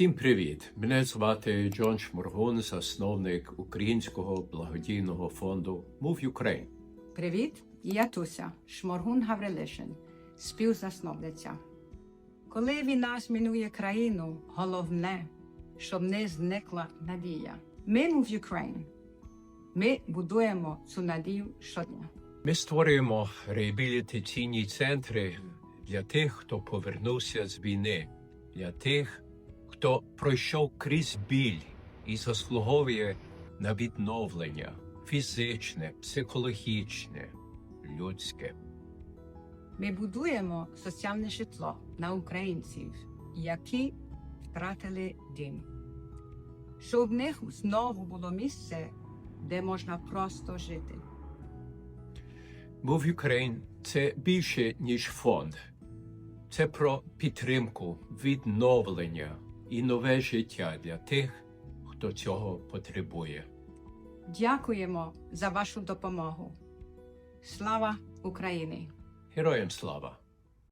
Всім привіт! Мене звати Джон Шморгун, засновник українського благодійного фонду Move Ukraine. Привіт, я Туся, Шморгун Гаврилишин, співзасновниця. Коли війна змінує країну, головне, щоб не зникла надія. Ми Move Ukraine. Ми будуємо цю надію щодня. Ми створюємо реабілітаційні центри для тих, хто повернувся з війни, для тих, хто пройшов крізь біль і заслуговує на відновлення фізичне, психологічне, людське. Ми будуємо соціальне житло на українців, які втратили дім. Щоб в них знову було місце, де можна просто жити. Move Ukraine – це більше, ніж фонд. Це про підтримку, відновлення і нове життя для тих, хто цього потребує. Дякуємо за вашу допомогу. Слава Україні! Героям слава!